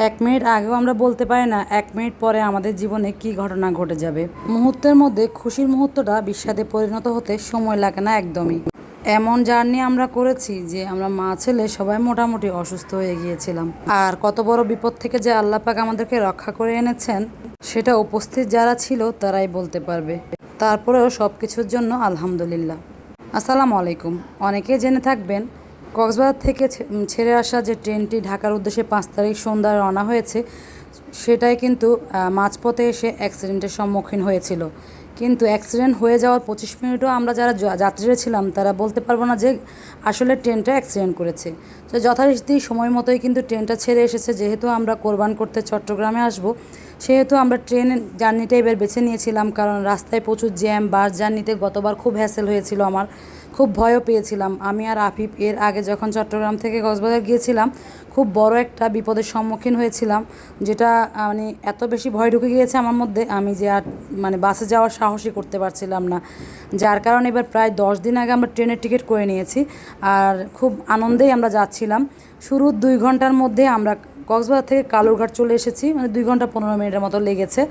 এক মিনিট আগেও আমরা বলতে পারি না, এক মিনিট পরে আমাদের জীবনে কী ঘটনা ঘটে যাবে। মুহূর্তের মধ্যে খুশির মুহূর্তটা বিষাদে পরিণত হতে সময় লাগে না একদমই। এমন জার্নি আমরা করেছি যে আমরা মা ছেলে সবাই মোটামুটি অসুস্থ হয়ে গিয়েছিলাম। আর কত বড় বিপদ থেকে যে আল্লাহ পাক আমাদেরকে রক্ষা করে এনেছেন, সেটা উপস্থিত যারা ছিল তারাই বলতে পারবে। তারপরেও সব কিছুর জন্য আলহামদুলিল্লাহ। আসসালামু আলাইকুম। অনেকেই জেনে থাকবেন কক্সবাজার থেকে ছেড়ে আসা যে ট্রেনটি ঢাকার উদ্দেশ্যে পাঁচ তারিখ সন্ধ্যায় রওনা হয়েছে, সেটাই কিন্তু মাঝপথে এসে অ্যাক্সিডেন্টের সম্মুখীন হয়েছিল। কিন্তু অ্যাক্সিডেন্ট হয়ে যাওয়ার পঁচিশ মিনিটও আমরা যারা যাত্রীরা ছিলাম, তারা বলতে পারব না যে আসলে ট্রেনটা অ্যাক্সিডেন্ট করেছে। তো যথারীতি সময় মতোই কিন্তু ট্রেনটা ছেড়ে এসেছে। যেহেতু আমরা কোরবান করতে চট্টগ্রামে আসব সেহেতু আমরা ট্রেন জার্নিটা এবার বেছে নিয়েছিলাম, কারণ রাস্তায় প্রচুর জ্যাম, বাস জার্নিতে গতবার খুব হ্যাসেল হয়েছিল আমার, খুব ভয়ও পেয়েছিলাম। আমি আর আফিফ এর আগে যখন চট্টগ্রাম থেকে কক্সবাজার গিয়েছিলাম, খুব বড় একটা বিপদের সম্মুখীন হয়েছিলাম, যেটা মানে এত বেশি ভয় ঢুকে গিয়েছে আমার মধ্যে, আমি যে আর মানে বাসে যাওয়ার সাহসই করতে পারছিলাম না। যার কারণে এবার প্রায় দশ দিন আগে আমরা ট্রেনের টিকিট করে নিয়েছি, আর খুব আনন্দেই আমরা যাচ্ছিলাম। শুরুর দুই ঘণ্টার মধ্যে আমরা কক্সবাজার থেকে কালুরঘাট চলে এসেছি মানে দুই ঘণ্টা পনেরো মিনিটের মতো লেগেছে।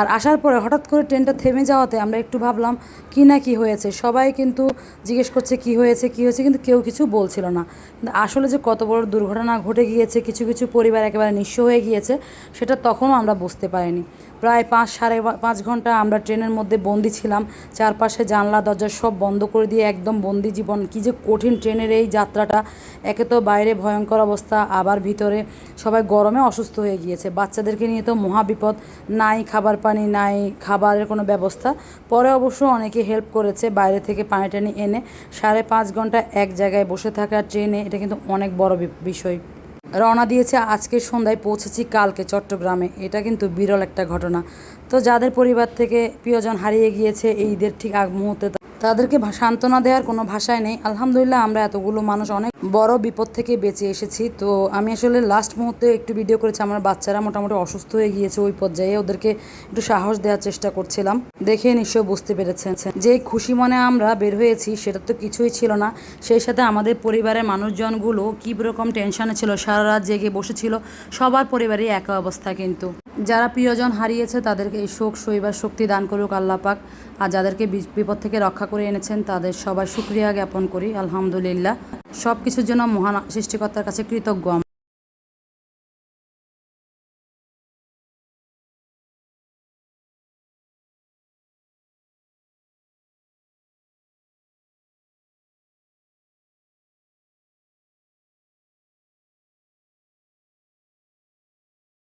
আর আসার পরে হঠাৎ করে ট্রেনটা থেমে যাওয়াতে আমরা একটু ভাবলাম, কি না কি হয়েছে? সবাই কিন্তু জিজ্ঞেস করছে, কি হয়েছে কি হয়েছে? কিন্তু কেউ কিছু বলছিল না। কিন্তু আসলে যে কত বড় দুর্ঘটনা ঘটে গিয়েছে, কিছু কিছু পরিবার একেবারে নিঃস্ব হয়ে গিয়েছে, সেটা তখনও আমরা বুঝতে পারিনি। প্রায় পাঁচ, সাড়ে পাঁচ ঘণ্টা আমরা ট্রেনের মধ্যে বন্দি ছিলাম। চারপাশে জানলা, দরজা সব বন্ধ করে দিয়ে একদম বন্দি জীবন। কী যে কঠিন ট্রেনের এই যাত্রাটা, একে তো বাইরে ভয়ঙ্কর অবস্থা, আবার ভিতরে সবাই গরমে অসুস্থ হয়ে গিয়েছে। বাচ্চাদেরকে নিয়ে তো মহাবিপদ নাই খাবার পানি, নাই খাবারের কোনো ব্যবস্থা। পরে অবশ্য অনেকে হেল্প করেছে বাইরে থেকে পানি টানি এনে। সাড়ে পাঁচ ঘণ্টা এক জায়গায় বসে থাকা ট্রেনে, এটা কিন্তু অনেক বড় বিষয়। রওনা দিয়েছে আজকে সন্ধ্যায় পৌঁছেছি কালকে চট্টগ্রামে। এটা কিন্তু বিরল একটা ঘটনা। তো যাদের পরিবার থেকে প্রিয়জন হারিয়ে গিয়েছে, এই ঈদের ঠিক আগ মুহূর্তে তাদেরকে সান্ত্বনা দেওয়ার কোনো ভাষাই নেই। আলহামদুলিল্লাহ, আমরা এতগুলো মানুষ অনেক বড় বিপদ থেকে বেঁচে এসেছি। তো আমি আসলে লাস্ট মুহূর্তে একটু ভিডিও করেছি। আমার বাচ্চারা মোটামুটি অসুস্থ হয়ে গিয়েছে ওই পর্যায়ে। ওদেরকে একটু সাহস দেওয়ার চেষ্টা করছিলাম। দেখে নিশ্চয় বুঝতে পেরেছেন। যে খুশি মনে আমরা বের হয়েছি, সেটা তো কিছুই ছিল না। সেই সাথে আমাদের পরিবারের মানুষজনগুলো কী রকম টেনশনে ছিল, সারা রাত জেগে বসেছিল, সবার পরিবারই একা অবস্থা কিন্তু। যারা প্রিয়জন হারিয়েছে, তাদেরকে এই শোক সইবার শক্তি দান করুক আল্লাপাক আর যাদেরকে বিপদ থেকে রক্ষা করে এনেছেন, তাদের সবাই সুক্রিয়া জ্ঞাপন করি, আলহামদুলিল্লাহ সব কিছুর জন্য মহান সৃষ্টিকর্তার কাছে কৃতজ্ঞ।